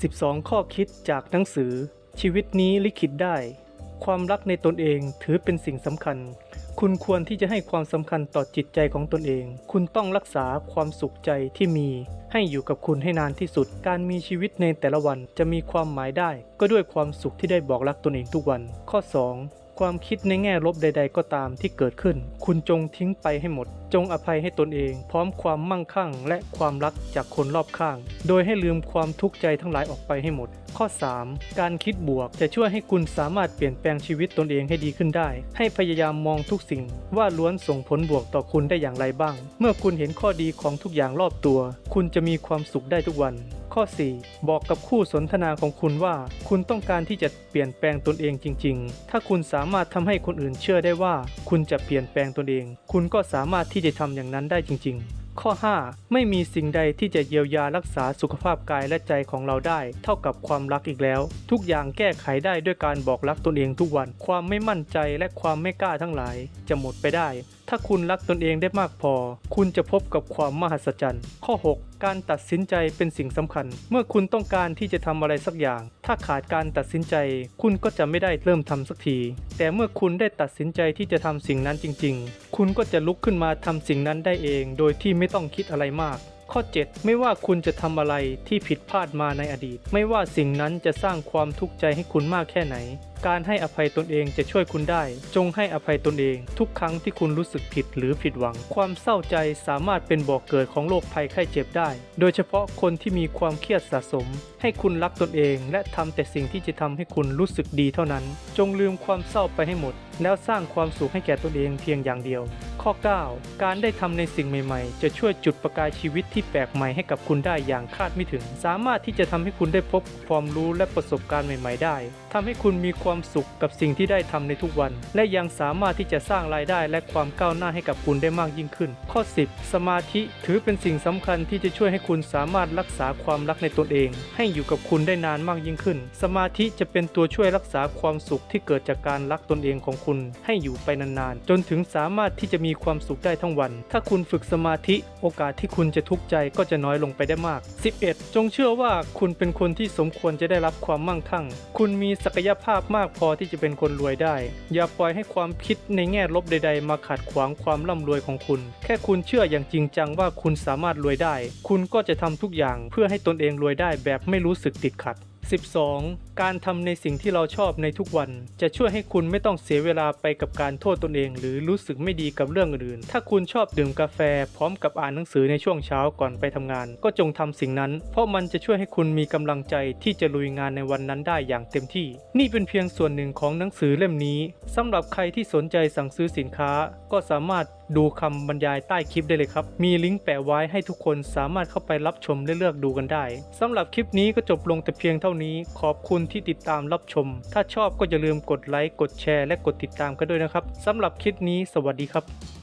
12 ข้อคิดจากหนังสือ ชีวิตนี้ลิขิตได้ ความรักในตนเองถือเป็นสิ่งสำคัญ คุณควรที่จะให้ความสำคัญต่อจิตใจของตนเอง คุณต้องรักษาความสุขใจที่มี ให้อยู่กับคุณให้นานที่สุด การมีชีวิตในแต่ละวันจะมีความหมายได้ ก็ด้วยความสุขที่ได้บอกรักตนเองทุกวัน ข้อ 2 ความคิดในแง่ลบใด ๆ ก็ตามที่เกิดขึ้น คุณจงทิ้งไปให้หมด จงอภัยให้ตนเอง พร้อมความมั่งคั่ง และความรักจากคนรอบข้าง โดยให้ลืมความทุกข์ใจทั้งหลายออกไปให้หมด ข้อ 3. การคิดบวกจะช่วยให้คุณสามารถเปลี่ยนแปลงชีวิตตนเองให้ดีขึ้นได้ ให้พยายามมองทุกสิ่ง ว่าล้วนส่งผลบวกต่อคุณได้อย่างไรบ้าง เมื่อคุณเห็นข้อดีของทุกอย่างรอบตัว คุณจะมีความสุขได้ทุกวัน ข้อ 4 บอกกับคู่สนทนาของคุณว่า คุณต้องการที่จะเปลี่ยนแปลงตนเองจริง ๆ ถ้าคุณสามารถทำให้คนอื่นเชื่อได้ว่า คุณจะเปลี่ยนแปลงตนเอง คุณก็สามารถที่จะทำอย่างนั้นได้จริง ๆ ข้อ 5 ไม่มีสิ่งใดที่จะเยียวยารักษาสุขภาพกายและใจของเราได้ เท่ากับความรักอีกแล้ว ทุกอย่างแก้ไขได้ด้วยการบอกรักตนเองทุกวัน ความไม่มั่นใจและความไม่กล้าทั้งหลาย จะหมดไปได้ ถ้าคุณรักตนเองได้มากพอ คุณจะพบกับความมหัศจรรย์ข้อ 6การตัดสินใจเป็นสิ่งสำคัญ เมื่อคุณต้องการที่จะทำอะไรสักอย่าง ถ้าขาดการตัดสินใจ คุณก็จะไม่ได้เริ่มทำสักที แต่เมื่อคุณได้ตัดสินใจที่จะทำสิ่งนั้นจริง ๆคุณก็จะลุกขึ้นมาทำสิ่งนั้นได้เอง โดยที่ไม่ต้องคิดอะไรมาก ข้อ 7 ไม่ว่าคุณจะทำอะไรที่ผิดพลาดมาในอดีต ไม่ว่าสิ่งนั้นจะสร้างความทุกข์ใจให้คุณมากแค่ไหน การให้อภัยตนเองจะช่วยคุณได้ จงให้อภัยตนเอง ทุกครั้งที่คุณรู้สึกผิดหรือผิดหวัง ความเศร้าใจสามารถเป็นบ่อกเกิดของโรคภัยไข้เจ็บได้ โดยเฉพาะคนที่มีความเครียดสะสม ให้คุณรักตนเอง และทำแต่สิ่งที่จะทำให้คุณรู้สึกดีเท่านั้น จงลืมความเศร้าไปให้หมด แล้วสร้างความสุขให้แก่ตนเองเพียงอย่างเดียว ข้อ 9 การได้ทำในสิ่งใหม่ ๆ จะช่วยจุดประกายชีวิตที่แปลกใหม่ให้กับคุณได้อย่างคาดไม่ถึง สามารถที่จะทำให้คุณได้พบความรู้และประสบการณ์ใหม่ ๆ ได้ทำให้คุณมีความสุขกับสิ่งที่ได้ทำในทุกวัน และยังสามารถที่จะสร้างรายได้และความก้าวหน้าให้กับคุณได้มากยิ่งขึ้น ข้อ 10 สมาธิถือเป็นสิ่งสำคัญที่จะช่วยให้คุณสามารถรักษาความรักในตนเอง ให้อยู่กับคุณได้นานมากยิ่งขึ้น สมาธิจะเป็นตัวช่วยรักษาความสุขที่เกิดจากการรักตนเองของคุณ ให้อยู่ไปนานๆ จนถึงสามารถที่จะมีความสุขได้ทั้งวัน ถ้าคุณฝึกสมาธิโอกาสที่คุณจะทุกข์ใจก็จะน้อยลงไปได้มาก 11 จงเชื่อว่าคุณเป็นคนที่สมควรจะได้รับความมั่งคั่ง คุณมีศักยภาพมากพอที่จะเป็นคนรวยได้ อย่าปล่อยให้ความคิดในแง่ลบใด ๆ มาขัดขวางความร่ำรวยของคุณ แค่คุณเชื่ออย่างจริงจังว่าคุณสามารถรวยได้ คุณก็จะทำทุกอย่างเพื่อให้ตนเองรวยได้แบบไม่รู้สึกติดขัด 12. การทำในสิ่งที่เราชอบในทุกวัน จะช่วยให้คุณไม่ต้องเสียเวลาไปกับการโทษตนเอง หรือรู้สึกไม่ดีกับเรื่องอื่น ถ้าคุณชอบดื่มกาแฟ พร้อมกับอ่านหนังสือในช่วงเช้าก่อนไปทำงาน ก็จงทำสิ่งนั้น เพราะมันจะช่วยให้คุณมีกำลังใจที่จะลุยงานในวันนั้นได้อย่างเต็มที่ นี่เป็นเพียงส่วนหนึ่งของหนังสือเล่มนี้สำหรับใครที่สนใจสั่งซื้อสินค้า ก็สามารถดูคำบรรยายใต้คลิปได้เลยครับ มีลิงก์แปะไว้ให้ทุกคนสามารถเข้าไปรับชมและเลือกดูกันได้สำหรับคลิปนี้ก็จบลงแต่เพียงเท่านี้ขอบคุณที่ติดตามรับชม ถ้าชอบก็อย่าลืมกดไลค์ กดแชร์ และกดติดตามกันด้วยนะครับสำหรับคลิปนี้สวัสดีครับ